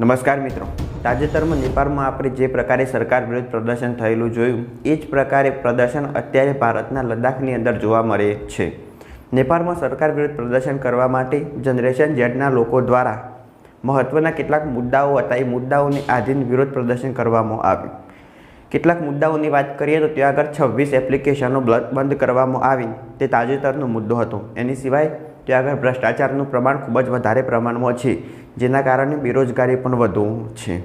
નમસ્કાર મિત્રો. તાજેતરમાં નેપાળમાં આપણે જે પ્રકારે સરકાર વિરુદ્ધ પ્રદર્શન થયેલું જોયું, એ જ પ્રકારે પ્રદર્શન અત્યારે ભારતના લદ્દાખની અંદર જોવા મળે છે. નેપાળમાં સરકાર વિરુદ્ધ પ્રદર્શન કરવા માટે જનરેશન ઝેડના લોકો દ્વારા મહત્ત્વના કેટલાક મુદ્દાઓ હતા, એ મુદ્દાઓને આધીન વિરોધ પ્રદર્શન કરવામાં આવ્યું. કેટલાક મુદ્દાઓની વાત કરીએ તો ત્યાં આગળ છવ્વીસ એપ્લિકેશનો બંધ કરવામાં આવી. તે તાજેતરનો મુદ્દો હતો. એની સિવાય ત્યાં આગળ ભ્રષ્ટાચારનું પ્રમાણ ખૂબ જ વધારે પ્રમાણમાં છે, જેના કારણે બેરોજગારી પણ વધુ છે.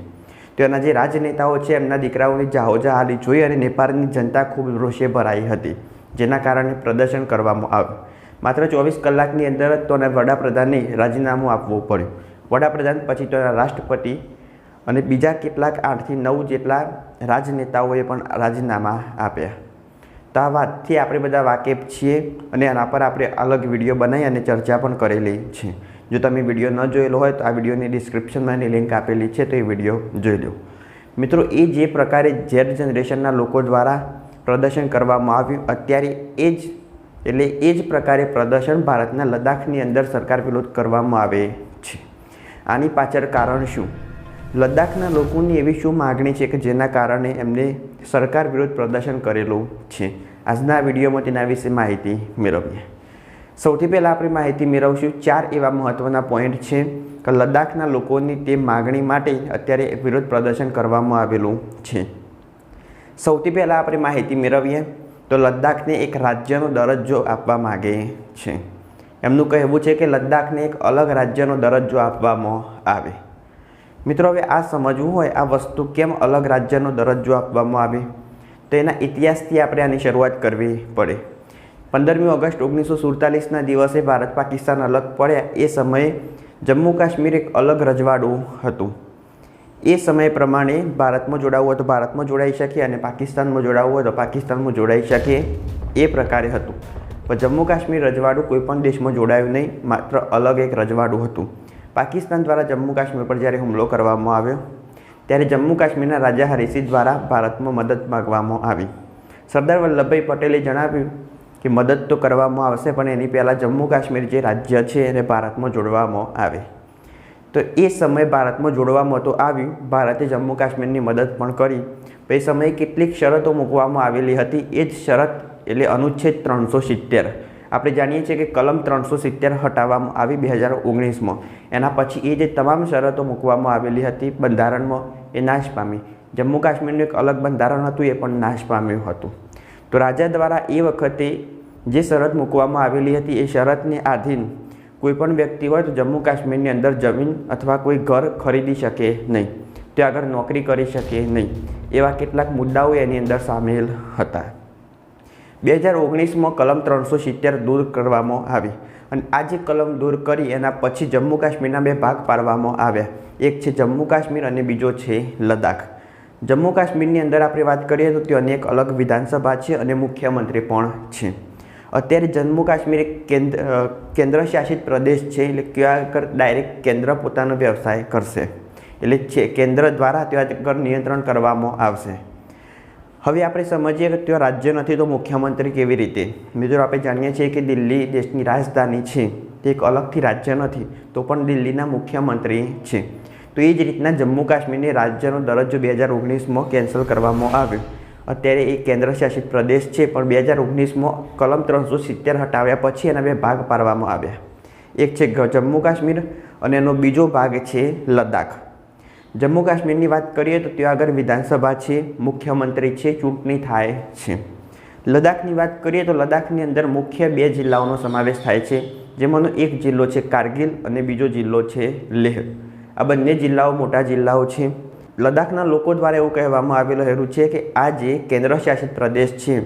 ત્યાંના જે રાજનેતાઓ છે, એમના દીકરાઓની જાહોજહાલી જોઈ અને નેપાળની જનતા ખૂબ રોષે ભરાઈ હતી, જેના કારણે પ્રદર્શન કરવામાં આવ્યું. માત્ર ચોવીસ કલાકની અંદર જ તોને વડાપ્રધાને રાજીનામું આપવું પડ્યું. વડાપ્રધાન, પછી તો રાષ્ટ્રપતિ અને બીજા કેટલાક આઠથી નવ જેટલા રાજનેતાઓએ પણ રાજીનામા આપ્યા. તો વાતથી આપણે બધા વાકેફ છીએ અને આના પર આપણે અલગ વીડિયો બનાવી અને ચર્ચા પણ કરેલી છે. જો તમે વીડિયો ન જોયેલો હોય તો આ વિડીયોની ડિસ્ક્રિપ્શનમાં એની લિંક આપેલી છે, તો એ વીડિયો જોઈ લો. મિત્રો, એ જે પ્રકારે ઝેડ જનરેશનના લોકો દ્વારા પ્રદર્શન કરવામાં આવ્યું, અત્યારે એ જ, એટલે એ જ પ્રકારે પ્રદર્શન ભારતના લદ્દાખની અંદર સરકાર વિરોધ કરવામાં આવે છે. આની પાછળ કારણ શું? લદ્દાખના લોકોની એવી શું માગણી છે કે જેના કારણે એમને સરકાર વિરુદ્ધ પ્રદર્શન કરેલું છે? આજના વિડીયોમાં તેના વિશે માહિતી મેળવીએ. સૌથી પહેલાં આપણે માહિતી મેળવશું ચાર એવા મહત્ત્વના પોઈન્ટ છે કે લદ્દાખના લોકોની તે માગણી માટે અત્યારે વિરોધ પ્રદર્શન કરવામાં આવેલું છે. સૌથી પહેલાં આપણે માહિતી મેળવીએ તો લદ્દાખને એક રાજ્યનો દરજ્જો આપવા માગે છે. એમનું કહેવું છે કે લદ્દાખને એક અલગ રાજ્યનો દરજ્જો આપવામાં આવે. મિત્રો, હવે આ સમજવું હોય આ વસ્તુ કેમ અલગ રાજ્યનો દરજ્જો આપવામાં આવે? તો એના ઇતિહાસથી આપણે આની શરૂઆત કરવી પડે. પંદરમી ઓગસ્ટ ઓગણીસો સુડતાલીસના દિવસે ભારત પાકિસ્તાન અલગ પડ્યા. એ સમયે જમ્મુ કાશ્મીર એક અલગ રજવાડું હતું. એ સમય પ્રમાણે ભારતમાં જોડાવવું હોય તો ભારતમાં જોડાઈ શકીએ અને પાકિસ્તાનમાં જોડાવવું હોય તો પાકિસ્તાનમાં જોડાઈ શકીએ. એ પ્રકારે હતું. પણ જમ્મુ કાશ્મીર રજવાડું કોઈપણ દેશમાં જોડાયું નહીં, માત્ર અલગ એક રજવાડું હતું. પાકિસ્તાન દ્વારા જમ્મુ કાશ્મીર પર જ્યારે હુમલો કરવામાં આવ્યો ત્યારે જમ્મુ કાશ્મીરના રાજા હરિસિંહ દ્વારા ભારતમાં મદદ માગવામાં આવી. સરદાર વલ્લભભાઈ પટેલે જણાવ્યું કે મદદ તો કરવામાં આવશે, પણ એની પહેલાં જમ્મુ કાશ્મીર જે રાજ્ય છે એને ભારતમાં જોડવામાં આવે. તો એ સમયે ભારતમાં જોડવામાં તો આવ્યું. ભારતે જમ્મુ કાશ્મીરની મદદ પણ કરી. એ સમયે કેટલીક શરતો મૂકવામાં આવેલી હતી. એ જ શરત એટલે અનુચ્છેદ ત્રણસો સિત્તેર. આપણે જાણીએ છીએ કે કલમ ત્રણસો સિત્તેર હટાવવામાં આવી બે હજાર ઓગણીસમાં. એના પછી એ જે તમામ શરતો મૂકવામાં આવેલી હતી બંધારણમાં, એ નાશ પામી. જમ્મુ કાશ્મીરનું એક અલગ બંધારણ હતું, એ પણ નાશ પામ્યું હતું. તો રાજા દ્વારા એ વખતે જે શરત મૂકવામાં આવેલી હતી, એ શરતને આધીન કોઈપણ વ્યક્તિ હોય તો જમ્મુ કાશ્મીરની અંદર જમીન અથવા કોઈ ઘર ખરીદી શકે નહીં. ત્યાં આગળ નોકરી કરી શકે નહીં. એવા કેટલાક મુદ્દાઓ એની અંદર સામેલ હતા. બે હજાર ઓગણીસમાં કલમ ત્રણસો સિત્તેર દૂર કરવામાં આવી અને આ જે કલમ દૂર કરી એના પછી જમ્મુ કાશ્મીરના બે ભાગ પાડવામાં આવ્યા. એક છે જમ્મુ કાશ્મીર અને બીજો છે લદ્દાખ. જમ્મુ કાશ્મીરની અંદર આપણે વાત કરીએ તો ત્યાં અનેક અલગ વિધાનસભા છે અને મુખ્યમંત્રી પણ છે. અત્યારે જમ્મુ કાશ્મીર એક કેન્દ્ર કેન્દ્ર શાસિત પ્રદેશ છે એટલે ક્યાં ડાયરેક્ટ કેન્દ્ર પોતાનો વ્યવસાય કરશે. એટલે છે, કેન્દ્ર દ્વારા ત્યાં આગળ નિયંત્રણ કરવામાં આવશે. હવે આપણે સમજીએ કે ત્યાં રાજ્ય નથી તો મુખ્યમંત્રી કેવી રીતે? મિત્રો, આપણે જાણીએ છીએ કે દિલ્હી દેશની રાજધાની છે, તે એક અલગથી રાજ્ય નથી, તો પણ દિલ્હીના મુખ્યમંત્રી છે. તો એ જ રીતના જમ્મુ કાશ્મીરને રાજ્યનો દરજ્જો બે હજાર ઓગણીસમાં કેન્સલ કરવામાં આવ્યો. અત્યારે એ કેન્દ્ર શાસિત પ્રદેશ છે, પણ બે હજાર ઓગણીસમાં કલમ ત્રણસો સિત્તેર હટાવ્યા પછી એના બે ભાગ પાડવામાં આવ્યા. એક છે જમ્મુ કાશ્મીર અને એનો બીજો ભાગ છે લદ્દાખ. જમ્મુ કાશ્મીરની વાત કરીએ તો ત્યાં આગળ વિધાનસભા છે, મુખ્યમંત્રી છે, ચૂંટણી થાય છે. લદ્દાખની વાત કરીએ તો લદ્દાખની અંદર મુખ્ય બે જિલ્લાઓનો સમાવેશ થાય છે, જેમાંનો એક જિલ્લો છે કારગિલ અને બીજો જિલ્લો છે લેહ. આ બંને જિલ્લાઓ મોટા જિલ્લાઓ છે. લદ્દાખના લોકો દ્વારા એવું કહેવામાં આવેલું છે કે આ જે કેન્દ્ર શાસિત પ્રદેશ છે,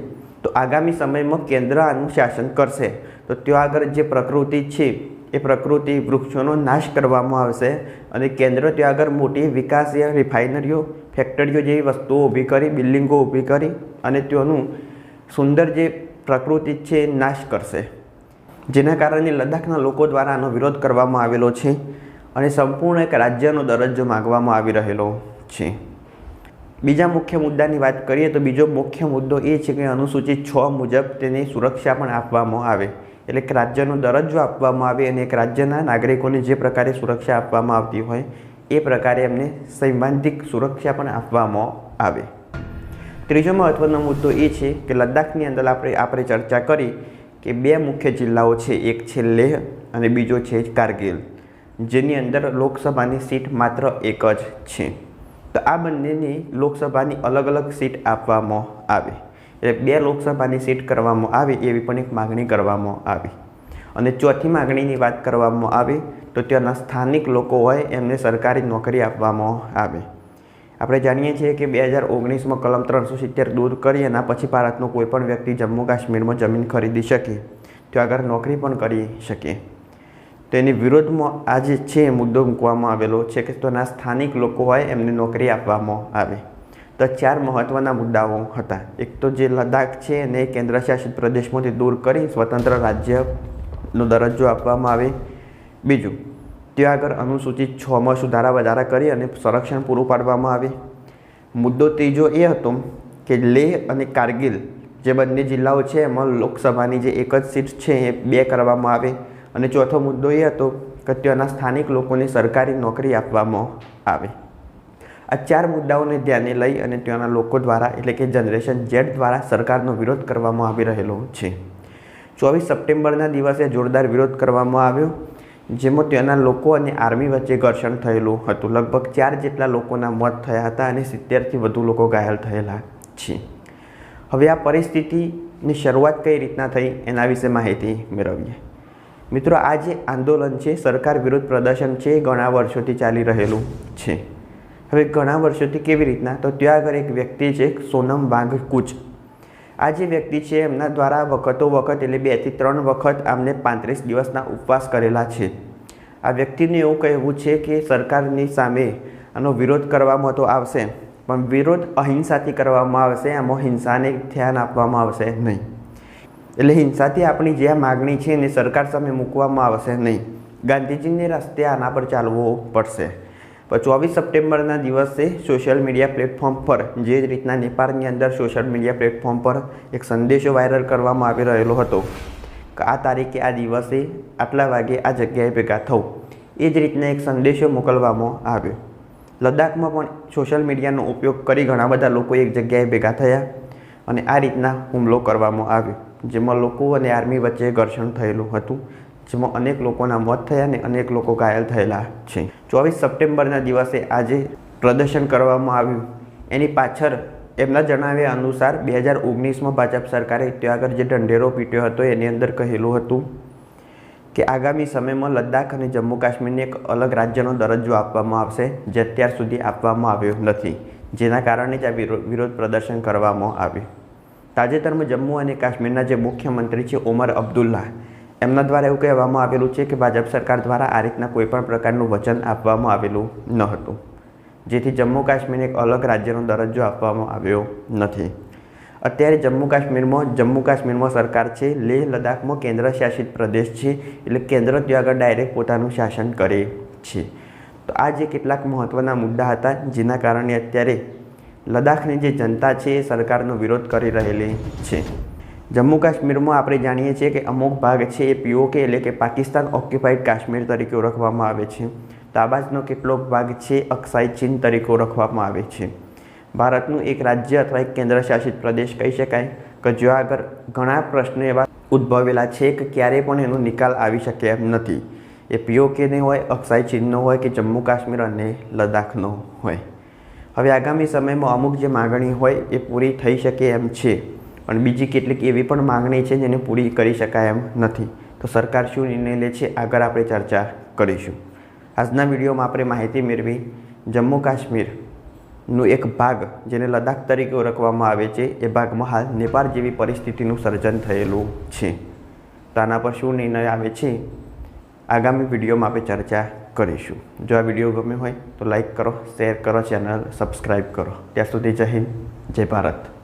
તો આગામી સમયમાં કેન્દ્ર આનું શાસન કરશે. તો ત્યાં આગળ જે પ્રકૃતિ છે એ પ્રકૃતિ વૃક્ષોનો નાશ કરવામાં આવશે અને કેન્દ્ર ત્યાં આગળ મોટી વિકાસીય રિફાઇનરીઓ, ફેક્ટરીઓ જેવી વસ્તુઓ ઊભી કરી, બિલ્ડિંગો ઊભી કરી અને ત્યાંનું સુંદર જે પ્રકૃતિ છે એ નાશ કરશે. જેના કારણે લદ્દાખના લોકો દ્વારા આનો વિરોધ કરવામાં આવેલો છે અને સંપૂર્ણ એક રાજ્યનો દરજ્જો માગવામાં આવી રહેલો છે. બીજા મુખ્ય મુદ્દાની વાત કરીએ તો બીજો મુખ્ય મુદ્દો એ છે કે અનુસૂચિત છ મુજબ તેની સુરક્ષા પણ આપવામાં આવે. એટલે કે રાજ્યનો દરજ્જો આપવામાં આવે અને એક રાજ્યના નાગરિકોને જે પ્રકારે સુરક્ષા આપવામાં આવતી હોય, એ પ્રકારે એમને સૈદ્ધાંતિક સુરક્ષા પણ આપવામાં આવે. ત્રીજો મહત્ત્વનો મુદ્દો એ છે કે લદ્દાખની અંદર આપણે આપણે ચર્ચા કરી કે બે મુખ્ય જિલ્લાઓ છે, એક છે લેહ અને બીજો છે કારગિલ, જેની અંદર લોકસભાની સીટ માત્ર એક જ છે. તો આ બંનેની લોકસભાની અલગ અલગ સીટ આપવામાં આવે. એટલે બે લોકસભાની સીટ કરવામાં આવે એવી પણ એક માગણી કરવામાં આવી. અને ચોથી માગણીની વાત કરવામાં આવે તો ત્યાંના સ્થાનિક લોકો હોય એમને સરકારી નોકરી આપવામાં આવે. આપણે જાણીએ છીએ કે બે હજાર ઓગણીસમાં કલમ ત્રણસો સિત્તેર દૂર કરી એના પછી ભારતનો કોઈ પણ વ્યક્તિ જમ્મુ કાશ્મીરમાં જમીન ખરીદી શકે ત્યાં આગળ નોકરી પણ કરી શકે. તો એની વિરોધમાં આજે છે મુદ્દો મૂકવામાં આવેલો છે કે તેના સ્થાનિક લોકો હોય એમને નોકરી આપવામાં આવે. તો ચાર મહત્ત્વના મુદ્દાઓ હતા. એક તો જે લદ્દાખ છે એને કેન્દ્રશાસિત પ્રદેશમાંથી દૂર કરી સ્વતંત્ર રાજ્યનો દરજ્જો આપવામાં આવે. બીજું, ત્યાં આગળ અનુસૂચિત છમાં સુધારા વધારા કરી અને સંરક્ષણ પૂરું પાડવામાં આવે. મુદ્દો ત્રીજો એ હતો કે લેહ અને કારગિલ જે બંને જિલ્લાઓ છે એમાં લોકસભાની જે એક જ સીટ છે એ બે કરવામાં આવે. અને ચોથો મુદ્દો એ હતો કે ત્યાંના સ્થાનિક લોકોને સરકારી નોકરી આપવામાં આવે. આ ચાર મુદ્દાઓને ધ્યાને લઈ અને ત્યાંના લોકો દ્વારા એટલે કે જનરેશન ઝેડ દ્વારા સરકારનો વિરોધ કરવામાં આવી રહેલો છે. ચોવીસ સપ્ટેમ્બરના દિવસે જોરદાર વિરોધ કરવામાં આવ્યો, જેમાં ત્યાંના લોકો અને આર્મી વચ્ચે ઘર્ષણ થયેલું હતું. લગભગ ચાર જેટલા લોકોના મોત થયા હતા અને સિત્તેરથી વધુ લોકો ઘાયલ થયેલા છે. હવે આ પરિસ્થિતિની શરૂઆત કઈ રીતના થઈ એના વિશે માહિતી મેળવીએ. મિત્રો, આ જે આંદોલન છે, સરકાર વિરુદ્ધ પ્રદર્શન છે એ ઘણા વર્ષોથી ચાલી રહેલું છે. હવે ઘણા વર્ષોથી કેવી રીતના? તો ત્યાં આગળ એક વ્યક્તિ છે સોનમ વાઘ કૂચ. આ જે વ્યક્તિ છે, એમના દ્વારા વખતો વખત એટલે બેથી ત્રણ વખત આમને પાંત્રીસ દિવસના ઉપવાસ કરેલા છે. આ વ્યક્તિનું એવું કહેવું છે કે સરકારની સામે આનો વિરોધ કરવામાં તો આવશે, પણ વિરોધ અહિંસાથી કરવામાં આવશે, આમાં હિંસાને ધ્યાન આપવામાં આવશે નહીં. એટલે હિંસાથી આપણી જે માગણી છે એને સરકાર સામે મૂકવામાં આવશે નહીં. ગાંધીજીને રસ્તે આના પર ચાલવું પડશે. ચોવીસ સપ્ટેમ્બરના દિવસે સોશિયલ મીડિયા પ્લેટફોર્મ પર, જે રીતના નેપાળની અંદર સોશિયલ મીડિયા પ્લેટફોર્મ પર એક સંદેશો વાયરલ કરવામાં આવી રહેલો હતો. આ તારીખે આ દિવસે આટલા વાગે આ જગ્યાએ ભેગા થવું. એ જ રીતના એક સંદેશો મોકલવામાં આવ્યો. લદ્દાખમાં પણ સોશિયલ મીડિયાનો ઉપયોગ કરી ઘણા બધા લોકો એક જગ્યાએ ભેગા થયા અને આ રીતના હુમલો કરવામાં આવ્યો, જેમાં લોકો અને આર્મી વચ્ચે ઘર્ષણ થયેલું હતું, જેમાં અનેક લોકોના મોત થયા અને અનેક લોકો ઘાયલ થયેલા છે. ચોવીસ સપ્ટેમ્બરના દિવસે આજે પ્રદર્શન કરવામાં આવ્યું. એની પાછળ એમના જણાવ્યા અનુસાર બે હજાર ઓગણીસમાં ભાજપ સરકારે ત્યાં આગળ જે ઢંઢેરો પીટ્યો હતો એની અંદર કહેલું હતું કે આગામી સમયમાં લદ્દાખ અને જમ્મુ કાશ્મીરને એક અલગ રાજ્યનો દરજ્જો આપવામાં આવશે જે અત્યાર સુધી આપવામાં આવ્યો નથી, જેના કારણે જ આ વિરોધ પ્રદર્શન કરવામાં આવ્યું. તાજેતરમાં જમ્મુ અને કાશ્મીરના જે મુખ્યમંત્રી છે ઓમર અબ્દુલ્લા એમના દ્વારા એવું કહેવામાં આવેલું છે કે ભાજપ સરકાર દ્વારા આ રીતના કોઈપણ પ્રકારનું વચન આપવામાં આવેલું ન હતું. જેથી જમ્મુ કાશ્મીરને એક અલગ રાજ્યનો દરજ્જો આપવામાં આવ્યો નથી. અત્યારે જમ્મુ કાશ્મીરમાં જમ્મુ કાશ્મીરમાં સરકાર છે, લેહ લદ્દાખમાં કેન્દ્ર શાસિત પ્રદેશ છે, એટલે કેન્દ્ર ત્યાં આગળ ડાયરેક્ટ પોતાનું શાસન કરે છે. તો આ જે કેટલાક મહત્ત્વના મુદ્દા હતા, જેના કારણે અત્યારે લદ્દાખની જે જનતા છે એ સરકારનો વિરોધ કરી રહેલી છે. જમ્મુ કાશ્મીરમાં આપણે જાણીએ છીએ કે અમુક ભાગ છે એ પીઓકે એટલે કે પાકિસ્તાન ઓક્યુપાઈડ કાશ્મીર તરીકે ઓળખવામાં આવે છે. તાબાજનો કેટલોક ભાગ છે? અક્ષાઈ ચીન તરીકે ઓળખવામાં આવે છે. ભારતનું એક રાજ્ય અથવા એક કેન્દ્રશાસિત પ્રદેશ કહી શકાય કે જો આગળ ઘણા પ્રશ્નો એવા ઉદ્ભવેલા છે કે ક્યારેય પણ એનો નિકાલ આવી શકે એમ નથી. એ પીઓકેને હોય અક્ષાઈ ચીનનો હોય કે જમ્મુ કાશ્મીર અને લદ્દાખનો હોય. હવે આગામી સમયમાં અમુક જે માગણી હોય એ પૂરી થઈ શકે એમ છે. પણ બીજી કેટલીક એવી પણ માગણી છે જેને પૂરી કરી શકાય એમ નથી. તો સરકાર શું નિર્ણય લે છે? આગળ આપણે ચર્ચા કરીશું. આજના વિડીયોમાં આપણે માહિતી મેળવી. જમ્મુ કાશ્મીરનું એક ભાગ જેને લદ્દાખ તરીકે ઓળખવામાં આવે છે, એ ભાગમાં હાલ નેપાળ જેવી પરિસ્થિતિનું સર્જન થયેલું છે. તો આના પર શું નિર્ણય આવે છે? આગામી વિડીયોમાં આપણે ચર્ચા કરીશું. જો આ વીડિયો ગમે હોય તો લાઈક કરો, શેર કરો, ચેનલ સબસ્ક્રાઈબ કરો. ત્યાં સુધી જય હિન્દ, જય ભારત.